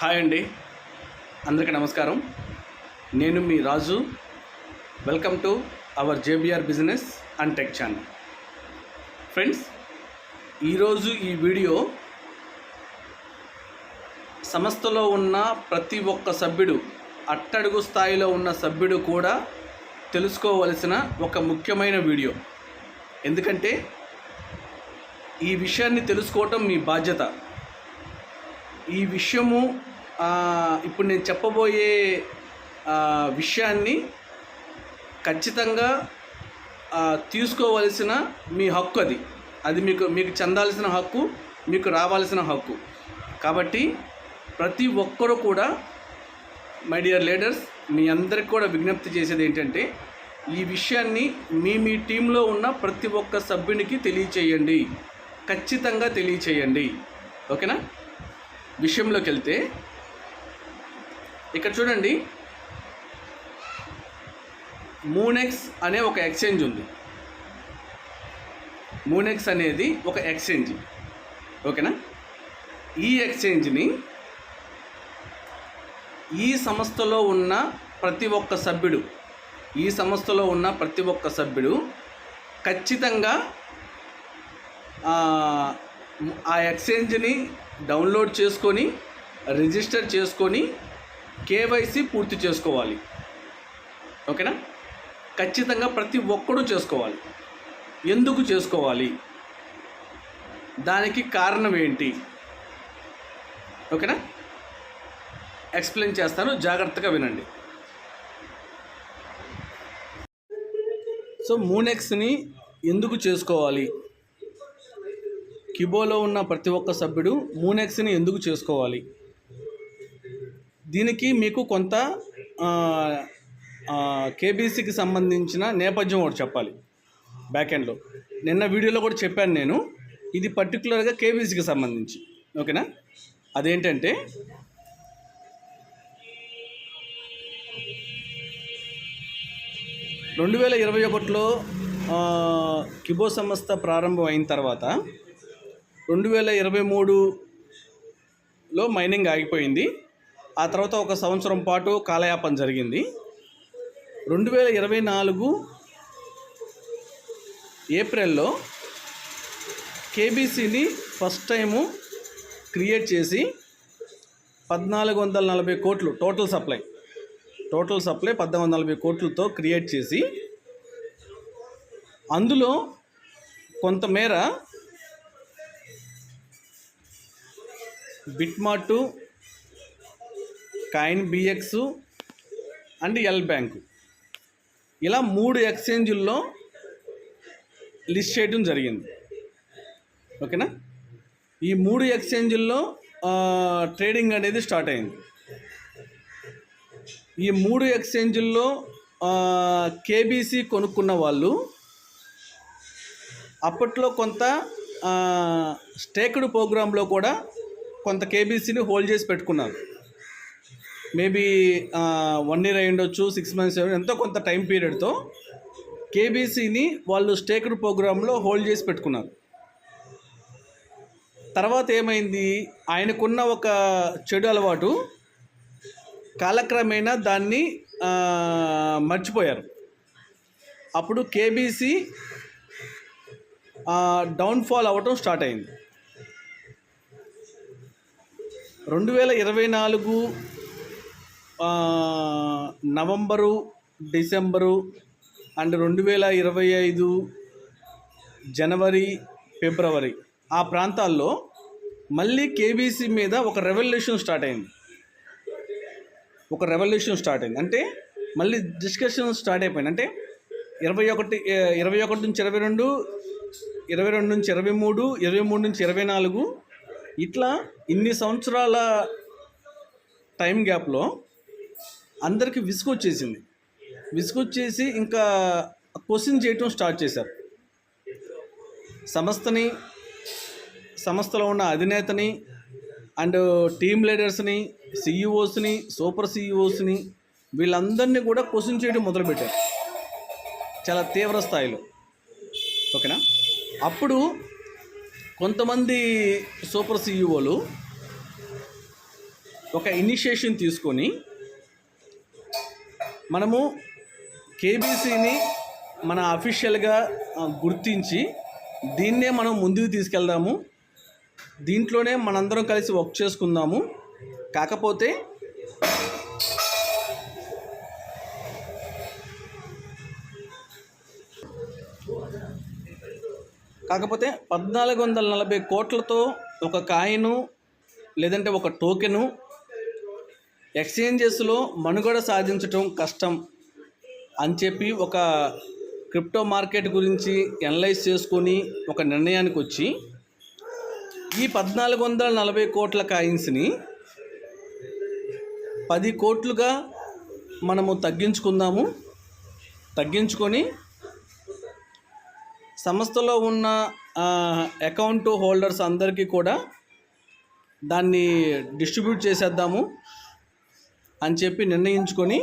Hi అండి. అందరికీ నమస్కారం. నేను మీ Raju. Welcome to our JBR business and tech channel friends ఈరోజు ఈ వీడియో సంస్థలో ఉన్న ప్రతి ఒక్క సభ్యుడు అట్టడుగు స్థాయిలో ఉన్న సభ్యుడు కూడా తెలుసుకోవలసిన ఒక ముఖ్యమైన వీడియో. ఎందుకంటే ఈ విషయాన్ని తెలుసుకోవటం మీ బాధ్యత. ఈ విషయము ఇప్పుడు నేను చెప్పబోయే విషయాన్ని ఖచ్చితంగా తీసుకోవలసిన మీ హక్కు అది. అది మీకు మీకు చెందాల్సిన హక్కు మీకు రావాల్సిన హక్కు. కాబట్టి ప్రతి ఒక్కరూ కూడా మై డియర్ లీడర్స్ మీ అందరికి కూడా విజ్ఞప్తి చేసేది ఏంటంటే ఈ విషయాన్ని మీ మీ టీంలో ఉన్న ప్రతి ఒక్క సభ్యునికి తెలియచేయండి. ఖచ్చితంగా తెలియచేయండి. ఓకేనా? విషయంలోకి వెళ్తే ఇక్కడ చూడండి మూనెక్స్ అనే ఒక ఎక్స్చేంజ్ ఉంది. మూనెక్స్ అనేది ఒక ఎక్స్చేంజ్. ఓకేనా? ఈ ఎక్స్చేంజ్ని ఈ సంస్థలో ఉన్న ప్రతి ఒక్క సభ్యుడు ఈ సంస్థలో ఉన్న ప్రతి ఒక్క సభ్యుడు ఖచ్చితంగా ఆ, ఆ ఎక్స్చేంజ్ని డౌన్లోడ్ చేసుకొని రిజిస్టర్ చేసుకొని కేవైసీ పూర్తి చేసుకోవాలి. ఓకేనా? ఖచ్చితంగా ప్రతి ఒక్కరూ చేసుకోవాలి. ఎందుకు చేసుకోవాలి? దానికి కారణం ఏంటి? ఓకేనా? ఎక్స్ప్లెయిన్ చేస్తాను జాగ్రత్తగా వినండి. సో మూనెక్స్ని ఎందుకు చేసుకోవాలి? కిబోలో ఉన్న ప్రతి ఒక్క సభ్యుడు మూనెక్స్ని ఎందుకు చేసుకోవాలి? దీనికి మీకు కొంత కేబీసీకి సంబంధించిన నేపథ్యం ఒకటి చెప్పాలి. బ్యాక్ ఎండ్లో. నిన్న వీడియోలో కూడా చెప్పాను నేను. ఇది పర్టికులర్గా కేబీసీకి సంబంధించి. ఓకేనా? అదేంటంటే రెండు వేల ఇరవై ఒకటిలో కిబో సంస్థ ప్రారంభం అయిన తర్వాత రెండు వేల ఇరవై మూడులో మైనింగ్ ఆగిపోయింది. ఆ తర్వాత ఒక సంవత్సరం పాటు కాలయాపన జరిగింది. రెండు వేల ఇరవై నాలుగు ఏప్రిల్లో కేబీసీని ఫస్ట్ టైము క్రియేట్ చేసి పద్నాలుగు వందల నలభై కోట్లు టోటల్ సప్లై టోటల్ సప్లై పద్నాలుగు వందల నలభై కోట్లతో క్రియేట్ చేసి అందులో కొంతమేర Bitmart coin BX and L bank. ఇలా మూడు ఎక్స్చేంజుల్లో లిస్ట్ చేయడం జరిగింది. ఓకేనా? ఈ మూడు ఎక్స్చేంజుల్లో ట్రేడింగ్ అనేది స్టార్ట్ అయింది. ఈ మూడు ఎక్స్చేంజుల్లో కేబీసీ కొనుక్కున్న వాళ్ళు అప్పట్లో కొంత స్టేకుడు స్టేక్డ్ ప్రోగ్రాంలో కూడా కొంత కేబీసీని హోల్డ్ చేసి పెట్టుకున్నారు మేబీ వన్ ఇయర్ అయి ఉండొచ్చు సిక్స్ మంత్స్ ఎంతో కొంత టైం పీరియడ్తో కేబీసీని వాళ్ళు స్టేక్డ్ ప్రోగ్రాంలో హోల్డ్ చేసి పెట్టుకున్నారు. తర్వాత ఏమైంది? ఆయనకున్న ఒక చెడు అలవాటు కాలక్రమేణా దాన్ని మర్చిపోయారు. అప్పుడు కేబీసీ డౌన్ఫాల్ అవ్వటం స్టార్ట్ అయింది. రెండు వేల ఇరవై నాలుగు నవంబరు డిసెంబరు అండ్ రెండు వేల ఇరవై ఐదు జనవరి ఫిబ్రవరి ఆ ప్రాంతాల్లో మళ్ళీ కేబీసీ మీద ఒక రెవల్యూషన్ స్టార్ట్ అయింది. ఒక రెవల్యూషన్ స్టార్ట్ అయింది. అంటే మళ్ళీ డిస్కషన్ స్టార్ట్ అయిపోయింది. అంటే ఇరవై ఒకటి ఇరవై ఒకటి నుంచి ఇరవై రెండు ఇరవై రెండు నుంచి ఇరవై మూడు ఇరవై మూడు నుంచి ఇరవై నాలుగు ఇట్లా ఇన్ని సంవత్సరాల టైం గ్యాప్లో అందరికీ విసుగొచ్చేసింది విసుగొచ్చేసి ఇంకా క్వశ్చన్ చేయటం స్టార్ట్ చేశారు. సంస్థని సంస్థలో ఉన్న అధినేతని అండ్ టీమ్ లీడర్స్ని సిఇఓస్ని సూపర్ సిఇఓస్ని వీళ్ళందరినీ కూడా క్వశ్చన్ చేయడం మొదలుపెట్టారు. చాలా తీవ్ర స్థాయిలో. ఓకేనా? అప్పుడు కొంతమంది సూపర్ సీఈఓలు ఒక ఇనిషియేషన్ తీసుకొని మనము కేబీసీని మన అఫీషియల్గా గుర్తించి దీన్నే మనం ముందుకు తీసుకెళ్దాము. దీంట్లోనే మనందరం కలిసి వర్క్ చేసుకుందాము. కాకపోతే కాకపోతే పద్నాలుగు వందల నలభై కోట్లతో ఒక కాయిను లేదంటే ఒక టోకెను ఎక్స్చేంజెస్లో మనుగడ సాధించటం కష్టం అని చెప్పి ఒక క్రిప్టో మార్కెట్ గురించి అనలైజ్ చేసుకొని ఒక నిర్ణయానికి వచ్చి ఈ పద్నాలుగు వందల నలభై కోట్ల కాయిన్స్ని పది కోట్లుగా మనము తగ్గించుకుందాము. తగ్గించుకొని సంస్థలో ఉన్న అకౌంట్ హోల్డర్స్ అందరికీ కూడా దాన్ని డిస్ట్రిబ్యూట్ చేసేద్దాము అని చెప్పి నిర్ణయించుకొని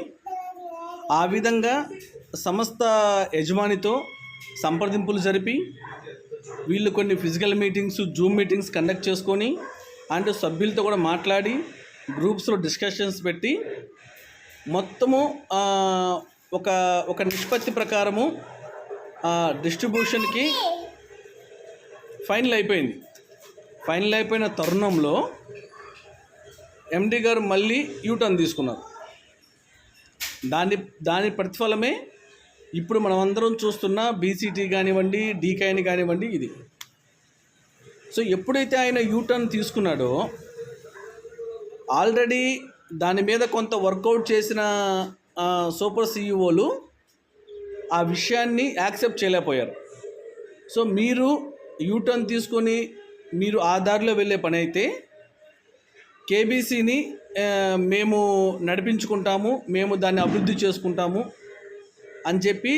ఆ విధంగా సంస్థ యజమానితో సంప్రదింపులు జరిపి వీళ్ళు కొన్ని physical meetings zoom meetings conduct చేసుకొని అండ్ సభ్యులతో కూడా మాట్లాడి గ్రూప్స్లో డిస్కషన్స్ పెట్టి మొత్తము ఒక ఒక నిష్పత్తి ప్రకారము డిస్ట్రిబ్యూషన్కి ఫైనల్ అయిపోయింది. ఫైనల్ అయిపోయిన తరుణంలో ఎండి గారు మళ్ళీ యూటర్న్ తీసుకున్నారు. దాని దాని ప్రతిఫలమే ఇప్పుడు మనం అందరం చూస్తున్న బీసీటీ కానివ్వండి డీకేని కానివ్వండి ఇది. సో ఎప్పుడైతే ఆయన యూటర్న్ తీసుకున్నాడో ఆల్రెడీ దాని మీద కొంత వర్కౌట్ చేసిన సూపర్ సీఈఓలు ఆ విషయాన్ని యాక్సెప్ట్ చేయలేకపోయారు. సో మీరు యూటర్న్ తీసుకొని మీరు ఆ దారిలో వెళ్ళే పని అయితే కేబీసీని మేము నడిపించుకుంటాము మేము దాన్ని అభివృద్ధి చేసుకుంటాము అని చెప్పి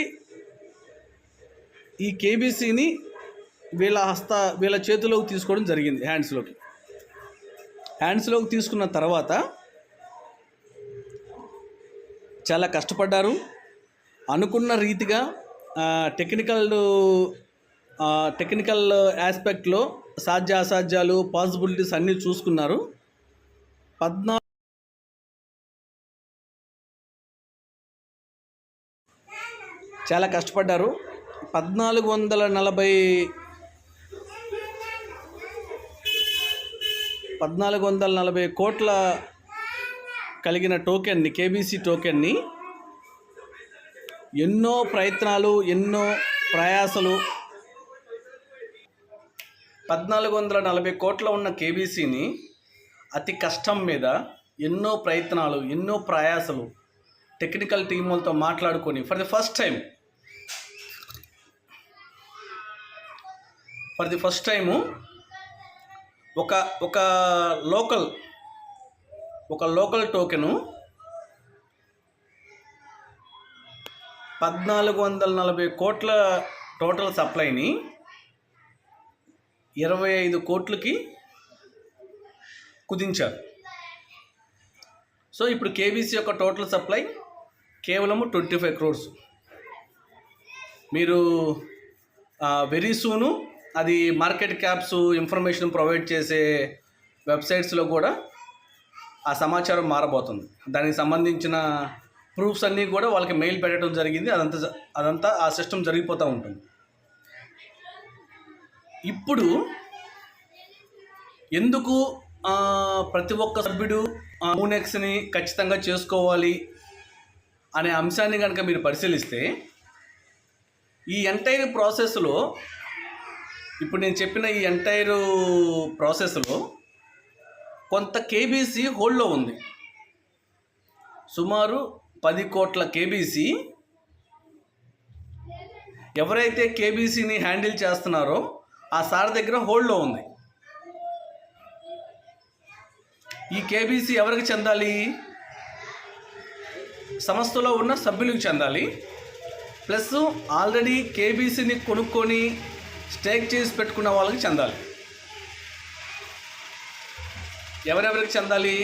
ఈ కేబీసీని వీళ్ళ హస్త వీళ్ళ చేతిలోకి తీసుకోవడం జరిగింది హ్యాండ్స్లోకి. హ్యాండ్స్లోకి తీసుకున్న తర్వాత చాలా కష్టపడ్డారు. అనుకున్న రీతిగా టెక్నికల్ టెక్నికల్ ఆస్పెక్ట్లో సాధ్య అసాధ్యాలు పాసిబిలిటీస్ అన్నీ చూసుకున్నారు. పద్నాలుగు చాలా కష్టపడ్డారు. పద్నాలుగు వందల నలభై పద్నాలుగు వందల నలభై కోట్ల కలిగిన టోకెన్ని కేబీసీ టోకెన్ని ఎన్నో ప్రయత్నాలు ఎన్నో ప్రయాసలు. పద్నాలుగు వందల నలభై కోట్ల ఉన్న కేబీసీని అతి కష్టం మీద ఎన్నో ప్రయత్నాలు ఎన్నో ప్రయాసలు టెక్నికల్ టీములతో మాట్లాడుకొని for the first time for the first time ఒక ఒక లోకల్ ఒక లోకల్ టోకెను పద్నాలుగు వందల నలభై కోట్ల టోటల్ సప్లైని ఇరవై ఐదు కోట్లకి కుదించారు. సో ఇప్పుడు కేబీసీ యొక్క టోటల్ సప్లై కేవలము ట్వంటీ ఫైవ్ క్రోర్స్. మీరు వెరీ సూను అది మార్కెట్ క్యాప్స్ ఇన్ఫర్మేషన్ ప్రొవైడ్ చేసే వెబ్సైట్స్లో కూడా ఆ సమాచారం మారబోతుంది. దానికి సంబంధించిన ప్రూఫ్స్ అన్నీ కూడా వాళ్ళకి మెయిల్ పెట్టడం జరిగింది. అదంతా అదంతా ఆ సిస్టమ్ జరిగిపోతూ ఉంటుంది. ఇప్పుడు ఎందుకు ప్రతి ఒక్క సభ్యుడు మూనెక్స్ని ఖచ్చితంగా చేసుకోవాలి అనే అంశాన్ని కనుక మీరు పరిశీలిస్తే ఈ ఎంటైర్ ప్రాసెస్లో ఇప్పుడు నేను చెప్పిన ఈ ఎంటైర్ ప్రాసెస్లో కొంత కేబీసీ హోల్డ్లో ఉంది. సుమారు పది కోట్ల కేబీసీ ఎవరైతే కేబీసీని హ్యాండిల్ చేస్తున్నారో ఆ సార్ దగ్గర హోల్డ్లో ఉంది. ఈ కేబీసీ ఎవరికి చెందాలి? సంస్థలో ఉన్న సభ్యులకు చెందాలి. ప్లస్ ఆల్రెడీ కేబీసీని కొనుక్కొని స్టేక్ చేసి పెట్టుకున్న వాళ్ళకి చెందాలి. ఎవరెవరికి చెందాలి?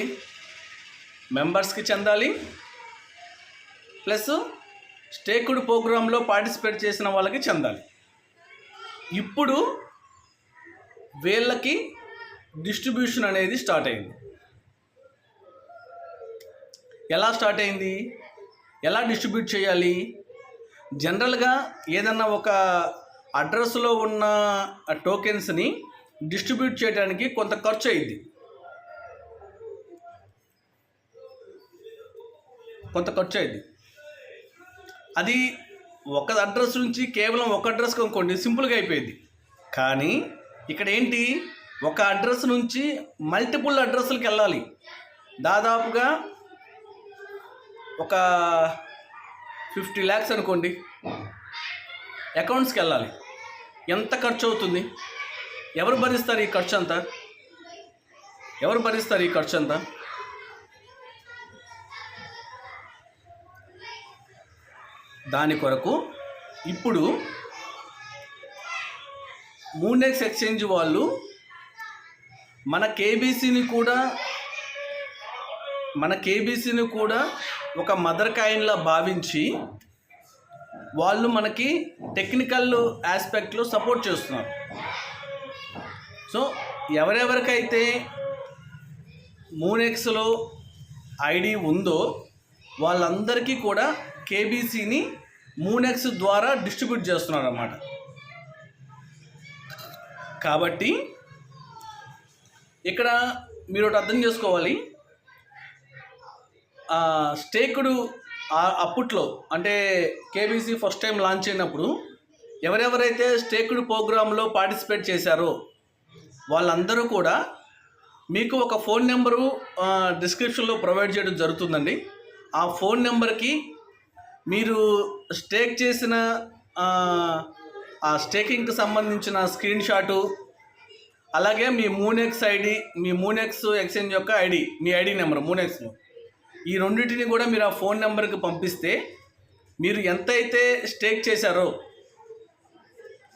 మెంబర్స్కి చెందాలి. ప్లస్ స్టేకుడ్ ప్రోగ్రాంలో పార్టిసిపేట్ చేసిన వాళ్ళకి చెందాలి. ఇప్పుడు వీళ్ళకి డిస్ట్రిబ్యూషన్ అనేది స్టార్ట్ అయింది. ఎలా స్టార్ట్ అయింది? ఎలా డిస్ట్రిబ్యూట్ చేయాలి? జనరల్గా ఏదన్నా ఒక అడ్రస్లో ఉన్న టోకెన్స్ని డిస్ట్రిబ్యూట్ చేయడానికి కొంత ఖర్చు అయింది. కొంత ఖర్చు అయింది. అది ఒక అడ్రస్ నుంచి కేవలం ఒక అడ్రస్కి అనుకోండి సింపుల్గా అయిపోయింది. కానీ ఇక్కడ ఏంటి? ఒక అడ్రస్ నుంచి మల్టిపుల్ అడ్రస్లకు వెళ్ళాలి. దాదాపుగా ఒక ఫిఫ్టీ ల్యాక్స్ అనుకోండి అకౌంట్స్కి వెళ్ళాలి. ఎంత ఖర్చు అవుతుంది? ఎవరు భరిస్తారు ఈ ఖర్చు అంతా? ఎవరు భరిస్తారు ఈ ఖర్చు అంతా? దాని కొరకు ఇప్పుడు మూనెక్స్ ఎక్స్చేంజ్ వాళ్ళు మన కేబీసీని కూడా మన కేబీసీని కూడా ఒక మదర్ కాయిన్లా భావించి వాళ్ళు మనకి టెక్నికల్ ఆస్పెక్ట్లో సపోర్ట్ చేస్తున్నారు. సో ఎవరెవరికైతే మూనెక్స్లో ఐడి ఉందో వాళ్ళందరికీ కూడా కేబీసీని మూనెక్స్ ద్వారా డిస్ట్రిబ్యూట్ చేస్తున్నారు అన్నమాట కాబట్టి ఇక్కడ మీరు ఒకటి అర్థం చేసుకోవాలి. స్టేకుడు అప్పట్లో అంటే కేబీసీ ఫస్ట్ టైం లాంచ్ అయినప్పుడు ఎవరెవరైతే స్టేకుడు ప్రోగ్రాంలో పార్టిసిపేట్ చేశారో వాళ్ళందరూ కూడా మీకు ఒక ఫోన్ నెంబరు డిస్క్రిప్షన్లో ప్రొవైడ్ చేయడం జరుగుతుందండి. ఆ ఫోన్ నెంబర్కి మీరు స్టేక్ చేసిన ఆ, స్టేకింగ్కి సంబంధించిన స్క్రీన్ షాటు అలాగే మీ మూనెక్స్ ఐడి మీ మూనెక్స్ ఎక్స్చేంజ్ యొక్క ఐడి మీ ఐడి నెంబర్ మూనెక్స్ ఈ రెండింటిని కూడా మీరు ఆ ఫోన్ నెంబర్కి పంపిస్తే మీరు ఎంత అయితే స్టేక్ చేశారో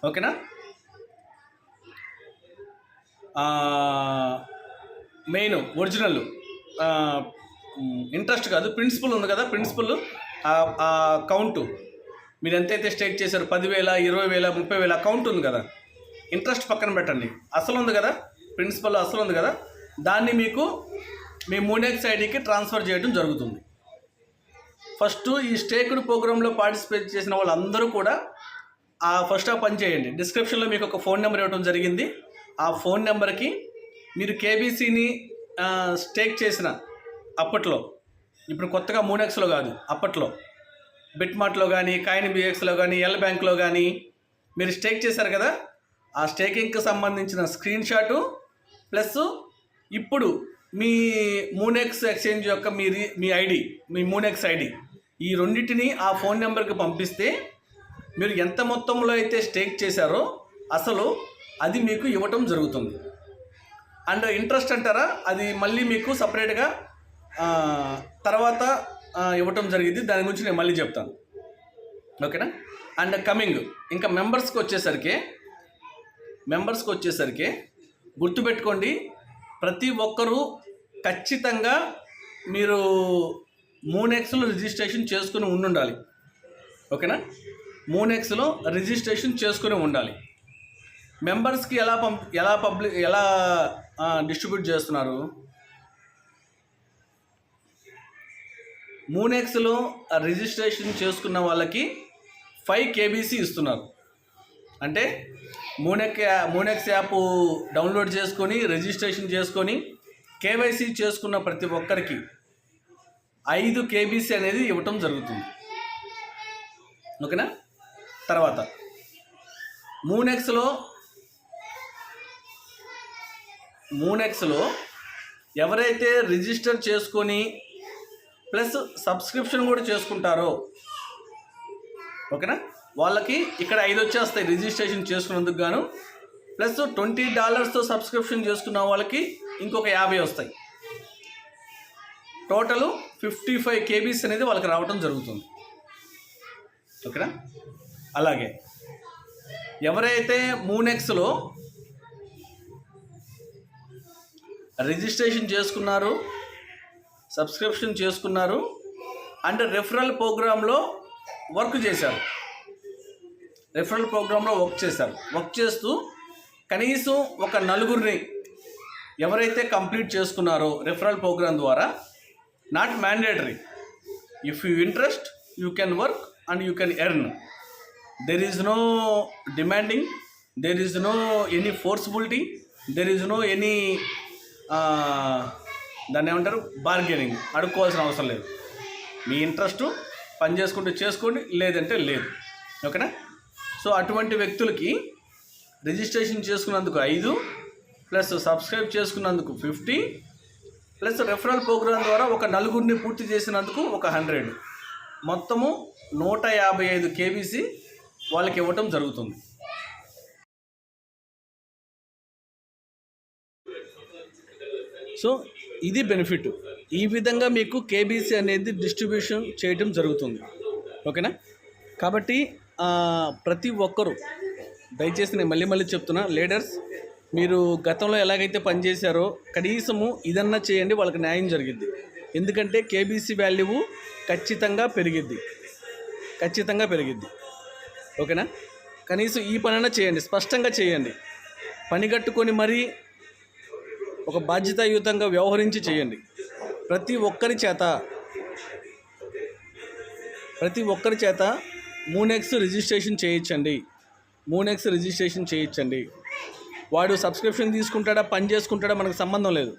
ఓకేనా? మెయిన్ ఒరిజినల్ ఇంట్రెస్ట్ కాదు ప్రిన్సిపల్ ఉంది కదా ప్రిన్సిపల్. ఆ కౌంటు. మీరు ఎంతైతే స్టేక్ చేశారు పదివేల ఇరవై వేల ముప్పై వేల అకౌంట్ ఉంది కదా? ఇంట్రెస్ట్ పక్కన పెట్టండి. అసలు ఉంది కదా? ప్రిన్సిపల్ అసలు ఉంది కదా? దాన్ని మీకు మీ మూడెక్స్ ఐడికి ట్రాన్స్ఫర్ చేయడం జరుగుతుంది. ఫస్ట్ ఈ స్టేక్డ్ ప్రోగ్రాంలో పార్టిసిపేట్ చేసిన వాళ్ళందరూ కూడా ఆ ఫస్ట్ ఆ పని చేయండి. డిస్క్రిప్షన్లో మీకు ఒక ఫోన్ నెంబర్ ఇవ్వడం జరిగింది. ఆ ఫోన్ నెంబర్కి మీరు కేబీసీని స్టేక్ చేసిన అప్పట్లో ఇప్పుడు కొత్తగా మూనెక్స్లో కాదు అప్పట్లో. బిట్మార్ట్లో కానీ కాయిన్ బిఎక్స్లో కానీ ఎల్ బ్యాంక్లో కానీ మీరు స్టేక్ చేశారు కదా? ఆ స్టేకింగ్కి సంబంధించిన స్క్రీన్ షాటు ప్లస్ ఇప్పుడు మీ మూనెక్స్ ఎక్స్చేంజ్ యొక్క మీ మీ ఐడి మీ మూనెక్స్ ఐడి ఈ రెండింటిని ఆ ఫోన్ నెంబర్కి పంపిస్తే మీరు ఎంత మొత్తంలో అయితే స్టేక్ చేశారో అసలు అది మీకు ఇవ్వటం జరుగుతుంది. అండ్ ఇంట్రెస్ట్ అంటారా? అది మళ్ళీ మీకు సపరేట్గా తర్వాత ఇవ్వటం జరిగింది. దాని గురించి నేను మళ్ళీ చెప్తాను. ఓకేనా? And coming. ఇంకా మెంబర్స్కి వచ్చేసరికి మెంబర్స్కి వచ్చేసరికి గుర్తుపెట్టుకోండి ప్రతి ఒక్కరూ ఖచ్చితంగా మీరు మూనెక్స్లో రిజిస్ట్రేషన్ చేసుకుని ఉండాలి ఓకేనా? మూనెక్స్లో రిజిస్ట్రేషన్ చేసుకుని ఉండాలి. మెంబర్స్కి ఎలా పంప్ ఎలా పబ్లిక్ ఎలా డిస్ట్రిబ్యూట్ చేస్తున్నారు? మూనెక్స్లో రిజిస్ట్రేషన్ చేసుకున్న వాళ్ళకి ఫైవ్ కేబీసీ ఇస్తున్నారు. అంటే మూనెక్ మూనెక్స్ యాప్ డౌన్లోడ్ చేసుకొని రిజిస్ట్రేషన్ చేసుకొని కేవైసీ చేసుకున్న ప్రతి ఒక్కరికి ఐదు కేబీసీ అనేది ఇవ్వటం జరుగుతుంది. ఓకేనా? తర్వాత మూనెక్స్లో మూనెక్స్లో ఎవరైతే రిజిస్టర్ చేసుకొని ప్లస్ సబ్స్క్రిప్షన్ కూడా చేసుకుంటారో. ఓకేనా? వాళ్ళకి ఇక్కడ ఐదు వచ్చేస్తాయి రిజిస్ట్రేషన్ చేసుకున్నందుకు గాను. ప్లస్ ట్వంటీ డాలర్స్తో సబ్స్క్రిప్షన్ చేసుకున్న వాళ్ళకి ఇంకొక యాభై వస్తాయి. టోటల్ ఫిఫ్టీ ఫైవ్ కేబీస్ అనేది వాళ్ళకి రావడం జరుగుతుంది. ఓకేనా? అలాగే. ఎవరైతే మూనెక్స్లో రిజిస్ట్రేషన్ చేసుకున్నారు సబ్స్క్రిప్షన్ చేసుకున్నారు అండ్ రెఫరల్ ప్రోగ్రాంలో వర్క్ చేశారు. రెఫరల్ ప్రోగ్రాంలో వర్క్ చేశారు. వర్క్ చేస్తూ కనీసం ఒక నలుగురిని ఎవరైతే కంప్లీట్ చేసుకున్నారో రెఫరల్ ప్రోగ్రాం ద్వారా not mandatory. If you interest you can work and you can earn there is no demanding there is no any forcibility there is no any దాన్ని ఏమంటారు? బార్గెనింగ్ అడుక్కోవాల్సిన అవసరం లేదు. మీ ఇంట్రెస్ట్ పని చేసుకుంటే చేసుకోండి లేదంటే లేదు. ఓకేనా? సో అటువంటి వ్యక్తులకి రిజిస్ట్రేషన్ చేసుకున్నందుకు ఐదు ప్లస్ సబ్స్క్రైబ్ చేసుకున్నందుకు ఫిఫ్టీ ప్లస్ రెఫరల్ ప్రోగ్రామ్ ద్వారా ఒక నలుగురిని పూర్తి చేసినందుకు ఒక హండ్రెడ్ మొత్తము నూట యాభై ఐదు కేబీసీ వాళ్ళకి ఇవ్వటం జరుగుతుంది. సో ఇది బెనిఫిట్ ఈ విధంగా మీకు కేబీసీ అనేది డిస్ట్రిబ్యూషన్ చేయటం జరుగుతుంది. ఓకేనా? కాబట్టి ప్రతి ఒక్కరూ దయచేసి నేను మళ్ళీ మళ్ళీ చెప్తున్నా లీడర్స్ మీరు గతంలో ఎలాగైతే పనిచేశారో కనీసము ఇదన్నా చేయండి వాళ్ళకి న్యాయం జరిగిద్ది. ఎందుకంటే కేబీసీ వాల్యూ ఖచ్చితంగా పెరిగిద్ది. ఖచ్చితంగా పెరిగిద్ది. ఓకేనా? కనీసం ఈ పనైనా చేయండి స్పష్టంగా చేయండి. పని కట్టుకొని మరీ ఒక బాధ్యతాయుతంగా వ్యవహరించి చేయండి. ప్రతి ఒక్కరి చేత ప్రతి ఒక్కరి చేత మూనెక్స్ రిజిస్ట్రేషన్ చేయించండి. మూనెక్స్ రిజిస్ట్రేషన్ చేయించండి. వాడు సబ్స్క్రిప్షన్ తీసుకుంటాడా పని చేసుకుంటాడా మనకు సంబంధం లేదు.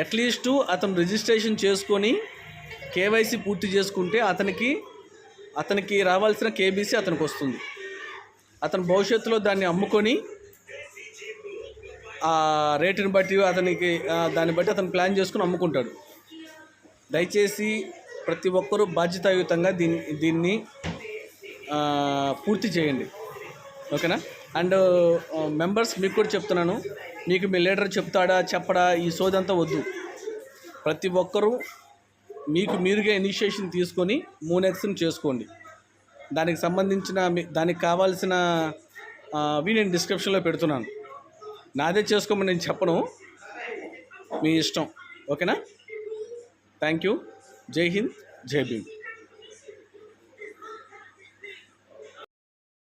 అట్లీస్టు అతను రిజిస్ట్రేషన్ చేసుకొని కేవైసీ పూర్తి చేసుకుంటే అతనికి అతనికి రావాల్సిన కేబీసీ అతనికి వస్తుంది. అతను భవిష్యత్తులో దాన్ని అమ్ముకొని రేటుని బట్టి అతనికి దాన్ని బట్టి అతను ప్లాన్ చేసుకుని అమ్ముకుంటాడు. దయచేసి ప్రతి ఒక్కరూ బాధ్యతాయుతంగా దీన్ని దీన్ని పూర్తి చేయండి. ఓకేనా? అండ్ మెంబర్స్ మీకు కూడా చెప్తున్నాను. మీకు మీ లీడర్ చెప్తాడా చెప్పడా ఈ సోదంతా వద్దు. ప్రతి ఒక్కరూ మీకు మీరుగా ఇనిషియేషన్ తీసుకొని మూనెక్స్ని చేసుకోండి. దానికి సంబంధించిన మీ- దానికి కావాల్సిన ఆ, అవి నేను డిస్క్రిప్షన్లో పెడుతున్నాను. నాదే చేసుకోమని నేను చెప్పను. మీ ఇష్టం. ఓకేనా? థ్యాంక్ యూ జై హింద్ జై భీమ్.